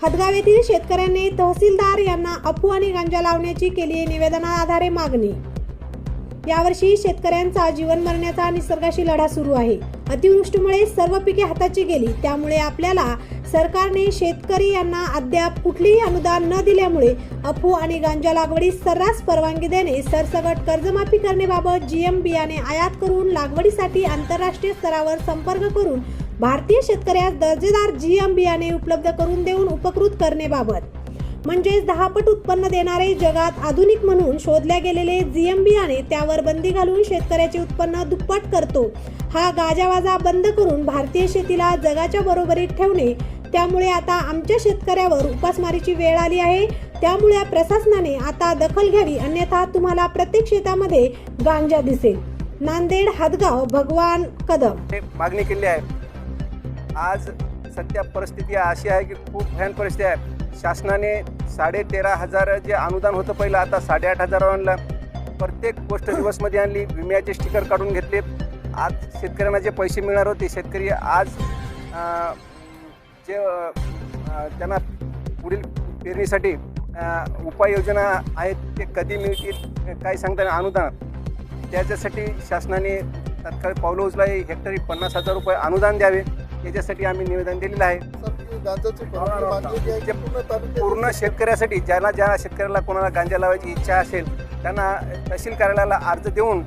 हदगाव येथील शेतकऱ्यांनी तहसीलदार यांना अफू आणि गांजा लावण्याची केली निवेदनाआधारे मागणी. यावर्षी शेतकऱ्यांचा जीवन मरण्याचा निसर्गाशी लढा सुरू आहे. अतिवृष्टीमुळे सर्व पिके हाताची गेली. त्यामुळे आपल्याला सरकारने शेतकरी यांना अद्याप कुठलेही अनुदान न दिल्यामुळे अफू आणि गांजा लागवडीस सर्रास परवानगी देणे सरसकट कर्जमाफी करण्याबाबत जीएम बियाणे आयात करून लागवडीसाठी आंतरराष्ट्रीय स्तरावर संपर्क करून भारतीय शेतकऱ्यास दर्जेदार जीएम बियाणे उपलब्ध करून देऊन उपकृत करण्याबाबत. म्हणजेच दहापट उत्पन्न देणारे जगात आधुनिक म्हणून शोधल्या गेलेले जीएम बियाणे त्यावर बंदी घालून शेतकऱ्याचे उत्पन्न दुप्पट करतो. हा गाजावाजा बंद करून भारतीय शेतीला जगाच्या बरोबरीत ठेवणे. त्यामुळे आता आमच्या शेतकऱ्यावर उपासमारीची वेळ आली आहे. त्यामुळे प्रशासनाने आता दखल घ्यावी अन्यथा तुम्हाला प्रत्येक शेतामध्ये गांजा दिसेल. नांदेड हदगाव भगवान कदम. मागणी केली आहे. आज सध्या परिस्थिती अशी आहे की खूप भयान परिस्थिती आहे. शासनाने साडे तेरा हजार जे अनुदान होतं पहिलं आता साडेआठ हजार आणलं. प्रत्येक गोष्ट दिवसमध्ये आणली. विम्याचे स्टिकर काढून घेतले. आज शेतकऱ्यांना जे पैसे मिळणार होते शेतकरी आज जे त्यांना पुढील पेरणीसाठी उपाययोजना आहेत ते कधी मिळतील काय सांगता अनुदान. त्याच्यासाठी शासनाने तात्काळ पावलं उचलावे. हेक्टरी पन्नास हजार रुपये अनुदान द्यावे. याच्यासाठी आम्ही निवेदन दिलेलं आहे. पूर्ण शेतकऱ्यासाठी ज्याला ज्या शेतकऱ्याला कोणाला गांजा लावायची इच्छा असेल त्यांना तहसील कार्यालयाला अर्ज देऊन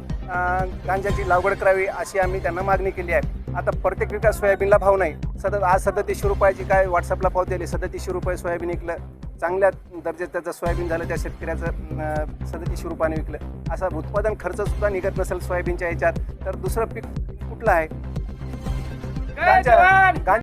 गांजाची लागवड करावी अशी आम्ही त्यांना मागणी केली आहे. आता प्रत्येक विकास सोयाबीनला भाव नाही. सतत आज सदतीसशे रुपयाची काय व्हॉट्सअपला पाव दिले सदतीसशे रुपये सोयाबीन विकलं. चांगल्या दर्जाचं त्याचं सोयाबीन झालं त्या शेतकऱ्याचं सदतीसशे रुपयाने विकलं. असा उत्पादन खर्चसुद्धा निघत नसेल सोयाबीनच्या ह्याच्यात तर दुसरं पीक कुठलं आहे? गांजा गांजा